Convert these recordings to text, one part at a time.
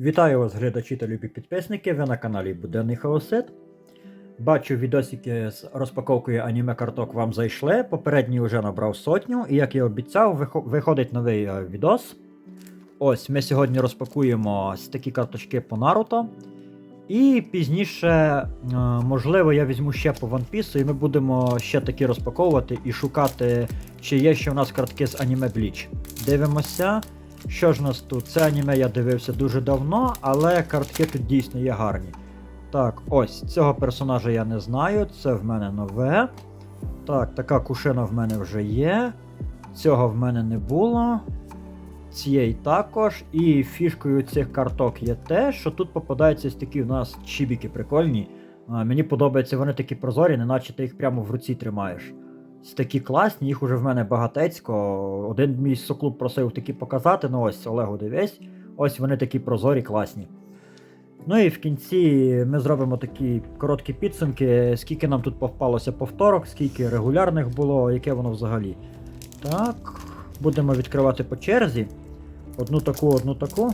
Вітаю вас, глядачі та любі підписники. Ви на каналі Буденний Хаосит. Бачу, відосики з розпаковкою аніме карток вам зайшли. Попередній вже набрав сотню, і як я обіцяв, виходить новий е, відос. Ось ми сьогодні розпакуємо такі карточки по Наруто. І пізніше, е, можливо, я візьму ще по One Piece, і ми будемо ще такі розпаковувати і шукати, чи є ще у нас картки з аніме Bleach. Дивимося. Що ж у нас тут? Це аніме я дивився дуже давно, але картки тут дійсно є гарні. Так, ось цього персонажа я не знаю, це в мене нове. Так, така кушина в мене вже є. Цього в мене не було. Цієї також. І фішкою цих карток є те, що тут попадаються такі в нас чібіки прикольні. Мені подобається, вони такі прозорі, неначе ти їх прямо в руці тримаєш. Такі класні, їх уже в мене багатецько. Один мій соклуб просив такі показати, ну ось Олегу дивись. Ось вони такі прозорі, класні. Ну і в кінці ми зробимо такі короткі підсумки, скільки нам тут попалося повторок, скільки регулярних було, яке воно взагалі. Так, будемо відкривати по черзі. Одну таку, одну таку.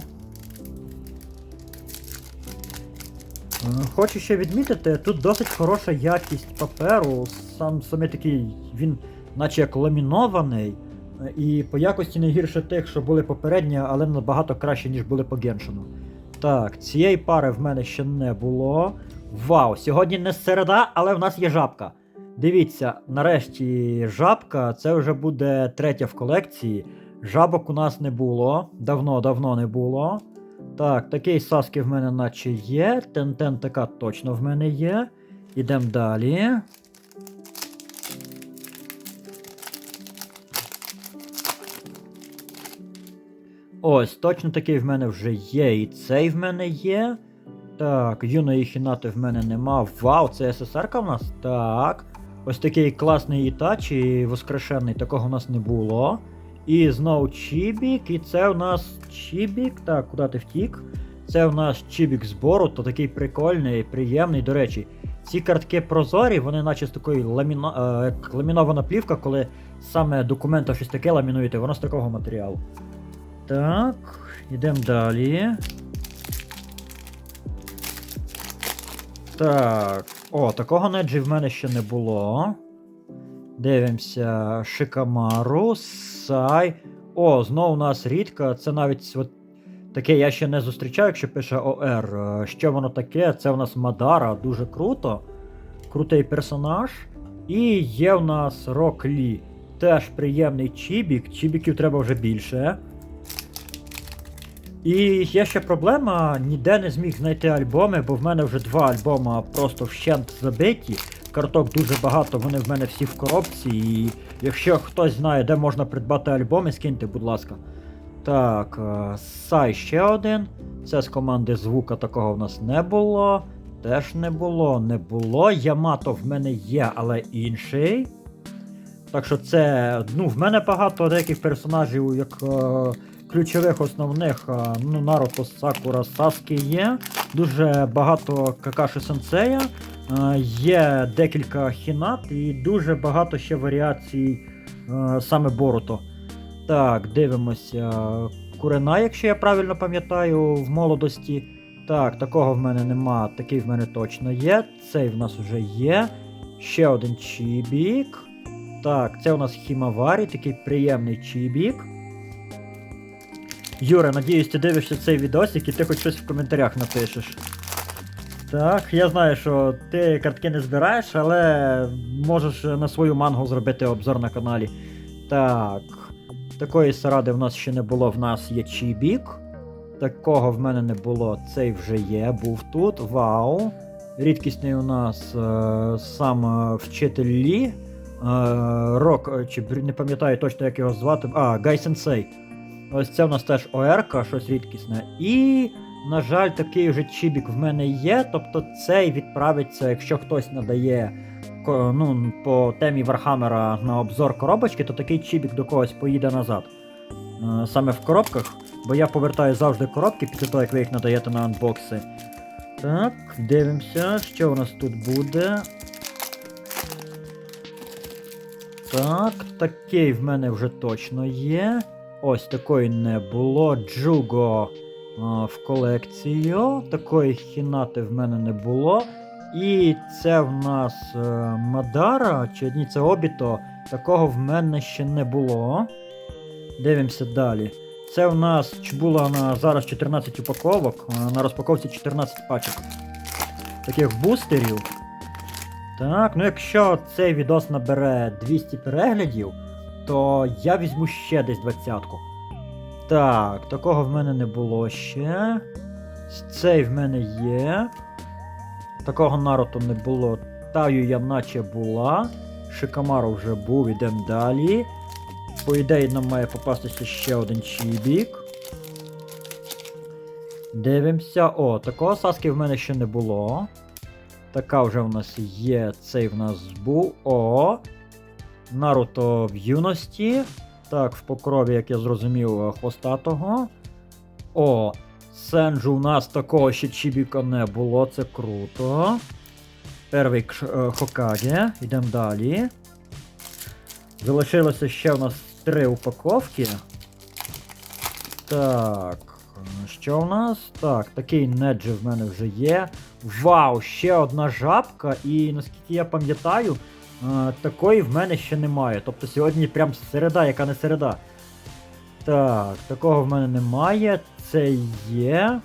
Хочу ще відмітити, тут досить хороша якість паперу. Сам саме такий, він наче як ламінований. е, І по якості не гірше тих, що були попередні, але набагато краще, ніж були по Геншину. Так, цієї пари в мене ще не було. Вау! Сьогодні не середа, але в нас є жабка. Дивіться, нарешті жабка, це вже буде третя в колекції. Жабок у нас не було. Давно-давно не було. Так, такий Саски в мене наче є. Тентен така точно в мене є. Ідемо далі. Ось, точно такий в мене вже є. І цей в мене є. Так, юної хінати в мене нема. Вау, це СССР в нас? Так. Ось такий класний Ітачі, воскрешений, такого в нас не було. І знову Чібік, і це у нас Чібік. Так, куди ти втік? Це у нас Чібік збору, то такий прикольний, приємний. До речі, ці картки прозорі, вони наче з такої ламіно... е, ламінована плівка, коли саме документи щось таке ламінуєте, воно з такого матеріалу. Так, йдемо далі. Так. О, такого неджі в мене ще не було. Дивимося. Шикамару, Сай. О, знову у нас рідка. Це навіть от таке я ще не зустрічаю, якщо пише ОР. Е, Що воно таке? Це у нас Мадара, дуже круто. Крутий персонаж. І є у нас Рок Лі. Теж приємний чібік. Чібіків треба вже більше. І є ще проблема, ніде не зміг знайти альбоми, бо в мене вже два альбома просто вщент забиті. Карток дуже багато, вони в мене всі в коробці. І якщо хтось знає, де можна придбати альбоми, скиньте, будь ласка. Так, е, Сай ще один. Це з команди звука такого в нас не було. Теж не було, не було. Ямато в мене є, але інший. Так що це. Ну, в мене багато деяких персонажів, як е, ключових основних, е, ну, Наруто, Сакура, Саски є. Дуже багато Какаші Сенсея. Е, є декілька хінат і дуже багато ще варіацій е, саме Боруто. Так, дивимося. Курена, якщо я правильно пам'ятаю, в молодості. Так, такого в мене нема, такий в мене точно є. Цей в нас вже є. Ще один чібік. Так, це у нас Хімаварі, такий приємний чібік. Юра, надіюсь, ти дивишся цей відосик і ти хоч щось в коментарях напишеш. Так, я знаю, що ти картки не збираєш, але можеш на свою мангу зробити обзор на каналі. Так. Такої саради в нас ще не було, в нас є Чібік. Такого в мене не було, цей вже є, був тут. Вау. Рідкісний у нас е, сам е, вчитель Лі. Е, Рок, е, чи не пам'ятаю точно, як його звати. А, Гай Сенсей. Ось це у нас теж ОРК, щось рідкісне. І, на жаль, такий вже чібік в мене є. Тобто цей відправиться, якщо хтось надає ну, по темі Вархаммера на обзор коробочки, то такий чібік до когось поїде назад. Е, Саме в коробках, бо я повертаю завжди коробки після того, як ви їх надаєте на анбокси. Так, дивимося, що у нас тут буде. Так, такий в мене вже точно є. Ось такої не було. Джуго в колекцію. Такої хінати в мене не було. І це в нас е, Мадара, чи ні, це Обіто. Такого в мене ще не було. Дивимося далі. Це в нас було на зараз 14 упаковок, на розпаковці 14 пачок. Таких бустерів. Так, ну якщо цей відос набере 200 переглядів, то я візьму ще десь двадцятку. Так, такого в мене не було ще. Цей в мене є. Такого Наруто не було. Таю я наче була. Шикамару вже був, ідемо далі. По ідеї нам має попастися ще один чібік. Дивимося. О, такого Саски в мене ще не було. Така вже в нас є. Цей в нас був. О. Наруто в юності. Так, в покрові, як я зрозумів, хвостатого. О, Сенджу у нас такого ще Чібіка не було, це круто. Перший кш- е, Хокаге. Йдемо далі. Залишилося ще у нас три упаковки. Так. Що у нас? Так, такий неджи в мене вже є. Вау, ще одна жабка, і наскільки я пам'ятаю, такої в мене ще немає. Тобто сьогодні прям середа, яка не середа. Так, такого в мене немає. Це є.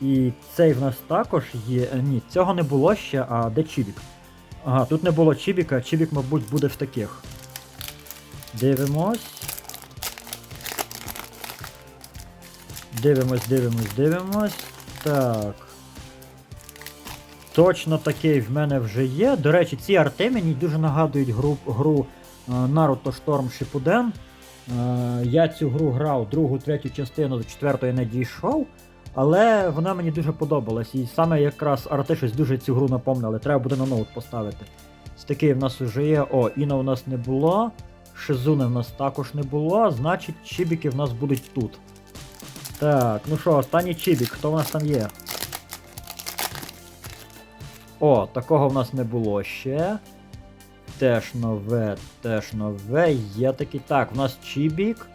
І цей в нас також є. Е, Ні, цього не було ще, а де Чібік? Ага, тут не було Чібіка, Чібік, мабуть, буде в таких. Дивимось. Дивимось, дивимось, дивимось. Так. Точно такий в мене вже є. До речі, ці арти мені дуже нагадують гру, гру Naruto Storm Shippuden. Я цю гру грав другу, третю частину, до четвертої не дійшов. Але вона мені дуже подобалась. І саме якраз арти щось дуже цю гру напомнили. Треба буде на ноут поставити. З такий в нас уже є. О, Іна у нас не було. Шизуни в нас також не було, значить чібіки в нас будуть тут. Так, ну що, останній чібік, хто в нас там є? О, такого в нас не було ще. Теж нове, теж нове. Є такий. Так, в нас чібік.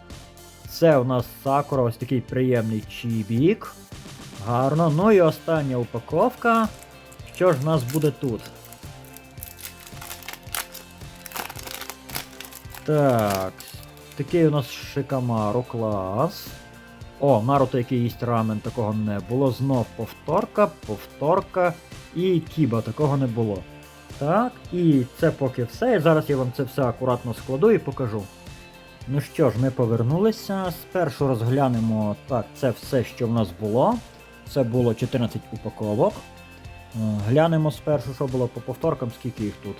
Це у нас Сакура, ось такий приємний чібік. Гарно. Ну і остання упаковка. Що ж в нас буде тут? Так. Такий у нас Шикамару клас. О, Наруто, який їсть рамен, такого не було. Знов повторка, повторка і Кіба, такого не було. Так, і це поки все. І зараз я вам це все акуратно складу і покажу. Ну що ж, ми повернулися. Спершу розглянемо так, це все, що в нас було. Це було 14 упаковок. Е, Глянемо спершу, що було по повторкам, скільки їх тут.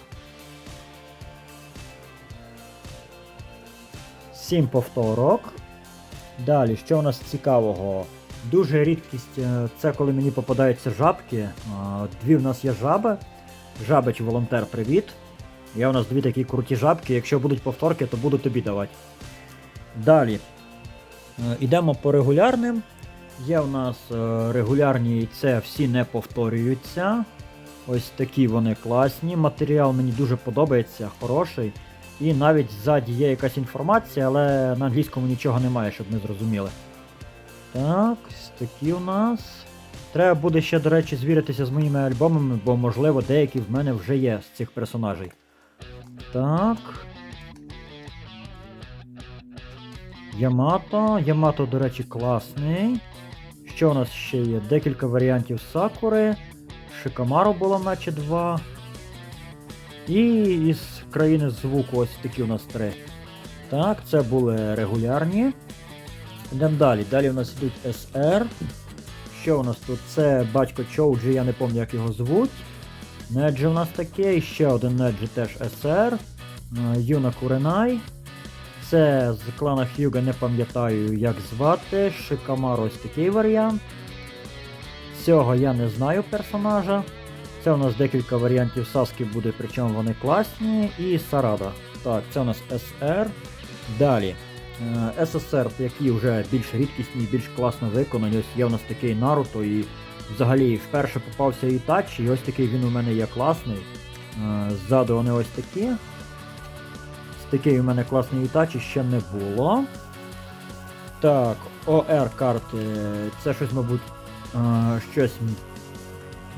7 повторок. Далі, що у нас цікавого? Дуже рідкість е, це коли мені попадаються жабки. Е, Дві в нас є жаби. Жабич волонтер, привіт. Є у нас дві такі круті жабки. Якщо будуть повторки, то буду тобі давати. Далі. Е, Ідемо по регулярним. Є у нас е, регулярні, це всі не повторюються. Ось такі вони класні. Матеріал мені дуже подобається, хороший. І навіть ззаді є якась інформація, але на англійському нічого немає, щоб ми зрозуміли. Так, такі у нас. Треба буде ще, до речі, звіритися з моїми альбомами, бо, можливо, деякі в мене вже є з цих персонажей. Так. Ямато. Ямато, до речі, класний. Що у нас ще є? Декілька варіантів Сакури. Шикамару було наче два. І із країни звуку ось такі у нас три. Так, це були регулярні. Йдемо далі. Далі у нас йдуть SR. Що у нас тут? Це батько Чоуджі, я не пам'ятаю, як його звуть. Неджі у нас таке, і ще один Неджі теж SR. Е, Юна Куренай. Це з клана Х'юга не пам'ятаю, як звати. Шикамару ось такий варіант. Цього я не знаю персонажа. Це у нас декілька варіантів Саски буде, причому вони класні. І Сарада. Так, це у нас SR. Далі. Е, СССР, які вже більш рідкісні, більш класно виконані. Ось є у нас такий Наруто, і взагалі вперше попався Ітачі, і ось такий він у мене є класний. Е, Ззаду вони ось такі. Такий у мене класний Ітачі ще не було. Так, OR карти. Це щось, мабуть, е, щось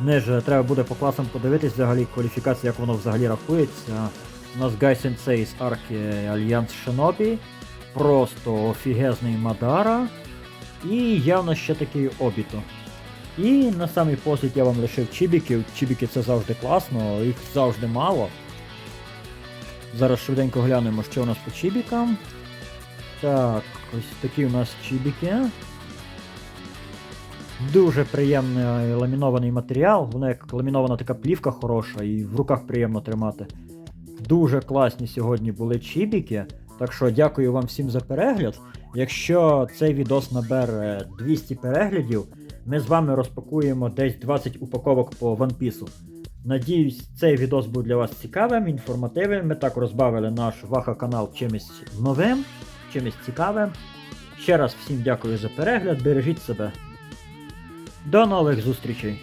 ниже. Треба буде по класам подивитись взагалі кваліфікація, як воно взагалі рахується. У нас Гай Сенсей з арки Альянс Шинобі. Просто офігезний Мадара. І явно ще такий Обіто. І на самий послід я вам лишив чібіків. Чібіки це завжди класно, їх завжди мало. Зараз швиденько глянемо, що у нас по чібікам. Так, ось такі у нас чібіки. Дуже приємний ламінований матеріал. Вона як ламінована така плівка хороша і в руках приємно тримати. Дуже класні сьогодні були чібіки. Так що дякую вам всім за перегляд. Якщо цей відос набере 200 переглядів, ми з вами розпакуємо десь 20 упаковок по One Piece. Надіюсь, цей відос був для вас цікавим, інформативним. Ми так розбавили наш Ваха канал чимось новим, чимось цікавим. Ще раз всім дякую за перегляд, бережіть себе. До нових зустрічей!